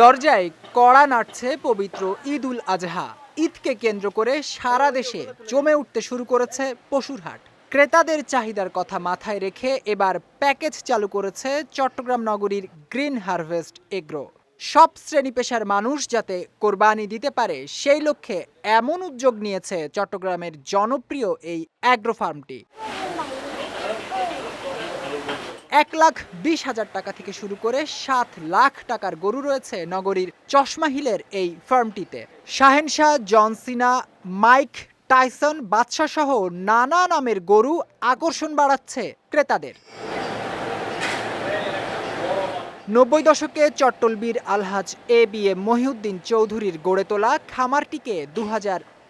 দরজায় কড়া নাড়ছে পবিত্র ঈদ উল আজহা। ঈদকে কেন্দ্র করে সারা দেশে জমে উঠতে শুরু করেছে পশুর হাট। ক্রেতাদের চাহিদার কথা মাথায় রেখে এবার প্যাকেজ চালু করেছে চট্টগ্রাম নগরীর গ্রিন হারভেস্ট এগ্রো। সব শ্রেণি পেশার মানুষ যাতে কোরবানি দিতে পারে, সেই লক্ষ্যে এমন উদ্যোগ নিয়েছে চট্টগ্রামের জনপ্রিয় এই অ্যাগ্রো ফার্মটি। এক লাখ বিশ হাজার টাকা থেকে শুরু করে সাত লাখ টাকার গরু রয়েছে নগরীর চশমা হিলের এই ফার্মটিতে। Shahenshah John Cena Mike, Tyson Badshah সহ নানা নামের গরু আকর্ষণ বাড়াচ্ছে ক্রেতাদের। নব্বই দশকে চট্টলবীর আলহাজ এ বি এ মহিউদ্দিন চৌধুরীর গড়ে তোলা খামারটিকে দু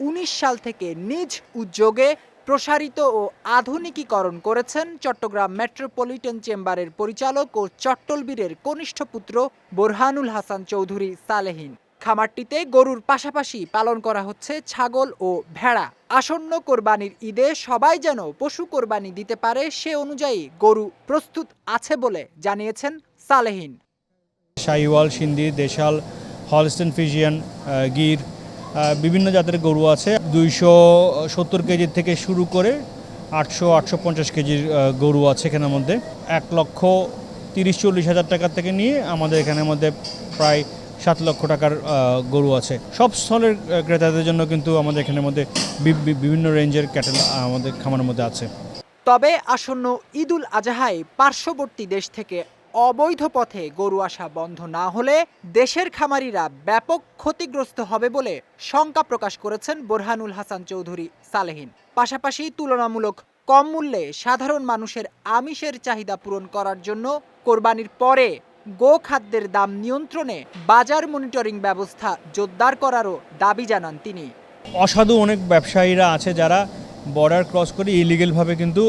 উনিশ সাল থেকে নিজ উদ্যোগে প্রসারিত ও আধুনিকীকরণ করেছেন চট্টগ্রাম মেট্রোপলিটন চেম্বারের পরিচালক ও চট্টলবীরের কনিষ্ঠ পুত্র বোরহানুল হাসান চৌধুরী সালেহীন। খামারটিতে গরুর পাশাপাশি পালন করা হচ্ছে ছাগল ও ভেড়া। আসন্ন কোরবানির ঈদে সবাই যেন পশু কোরবানি দিতে পারে সে অনুযায়ী গরু প্রস্তুত আছে বলে জানিয়েছেন সালেহীন। শাহিওয়াল, সিন্ধি, দেশাল, হলস্টেন ফিজিয়ান গির বিভিন্ন জাতের গরু আছে। দুইশো সত্তর কেজির থেকে শুরু করে আটশো আটশো পঞ্চাশ কেজির গরু আছে এখানের মধ্যে। এক লক্ষ তিরিশ, চল্লিশ হাজার টাকা থেকে নিয়ে আমাদের এখানের মধ্যে প্রায় সাত লক্ষ টাকার গরু আছে। সব স্থলের ক্রেতাদের জন্য কিন্তু আমাদের এখানের মধ্যে বিভিন্ন রেঞ্জের ক্যাটেল আমাদের খামারের মধ্যে আছে। তবে আসন্ন ঈদুল আজহায় পার্শ্ববর্তী দেশ থেকে অবৈধ পথে গরু আসা বন্ধ না হলে দেশের খামারিরা ব্যাপক ক্ষতিগ্রস্ত হবে বলে শঙ্কা প্রকাশ করেছেন বোরহানুল হাসান চৌধুরী সালেহীন। পাশাপাশি তুলনামূলক কম মূল্যে সাধারণ মানুষের আমিষের চাহিদা পূরণ করার জন্য কোরবানির পরে গো খাদ্যের দাম নিয়ন্ত্রণে বাজার মনিটরিং ব্যবস্থা জোরদার করারও দাবি জানান তিনি। অসাধু অনেক ব্যবসায়ীরা আছে যারা বর্ডার ক্রস করে ইলিগেলভাবে কিন্তু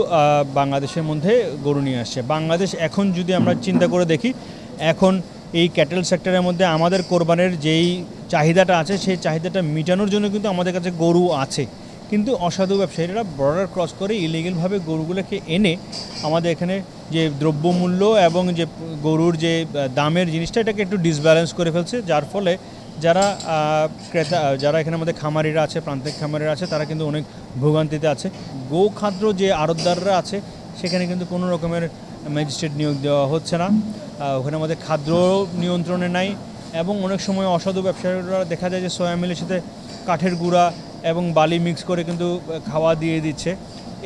বাংলাদেশের মধ্যে গরু নিয়ে আসছে। বাংলাদেশ এখন যদি আমরা চিন্তা করে দেখি, এখন এই ক্যাটেল সেক্টরের মধ্যে আমাদের কোরবানের যেই চাহিদাটা আছে, সেই চাহিদাটা মেটানোর জন্য কিন্তু আমাদের কাছে গরু আছে। কিন্তু অসাধু ব্যবসায়ীরা বর্ডার ক্রস করে ইলিগেলভাবে গরুগুলোকে এনে আমাদের এখানে যে দ্রব্যমূল্য এবং যে গরুর যে দামের জিনিসটা, এটাকে একটু ডিসব্যালেন্স করে ফেলছে। যার ফলে যারা ক্রেতা যারা এখানে আমাদের খামারিরা আছে, প্রান্তিক খামারিরা আছে, তারা কিন্তু অনেক ভোগান্তিতে আছে। গো খাদ্য যে আড়তদাররা আছে, সেখানে কিন্তু কোনো রকমের ম্যাজিস্ট্রেট নিয়োগ দেওয়া হচ্ছে না। ওখানে আমাদের খাদ্য নিয়ন্ত্রণে নাই এবং অনেক সময় অসাধু ব্যবসায়ীরা দেখা যায় যে সয়া মিলের সাথে কাঠের গুঁড়া এবং বালি মিক্স করে কিন্তু খাওয়া দিয়ে দিচ্ছে।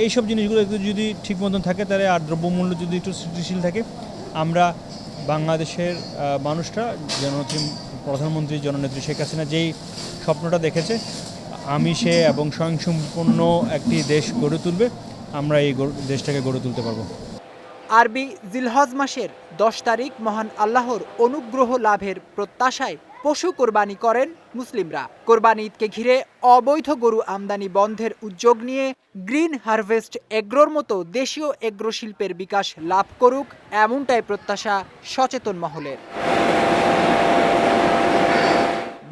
এইসব জিনিসগুলো একটু যদি ঠিক মতন থাকে, তাহলে আর দ্রব্যমূল্য যদি একটু স্থিতিশীল থাকে, আমরা বাংলাদেশের মানুষরা জননেত্রী প্রধানমন্ত্রী জননেত্রী শেখ হাসিনা যেই স্বপ্নটা দেখেছে, আমি সে এবং স্বয়ংসম্পন্ন একটি দেশ গড়ে তুলবে, আমরা এই দেশটাকে গড়ে তুলতে পারব। আরবি জিলহজ মাসের দশ তারিখ মহান আল্লাহর অনুগ্রহ লাভের প্রত্যাশায় পশু কোরবানি করেন মুসলিমরা। কোরবানি ঈদকে ঘিরে অবৈধ গরু আমদানি বন্ধের উদ্যোগ নিয়ে গ্রিন হারভেস্ট এগ্রোর মতো দেশীয় এগ্রো শিল্পের বিকাশ লাভ করুক, এমনটাই প্রত্যাশা সচেতন মহলের।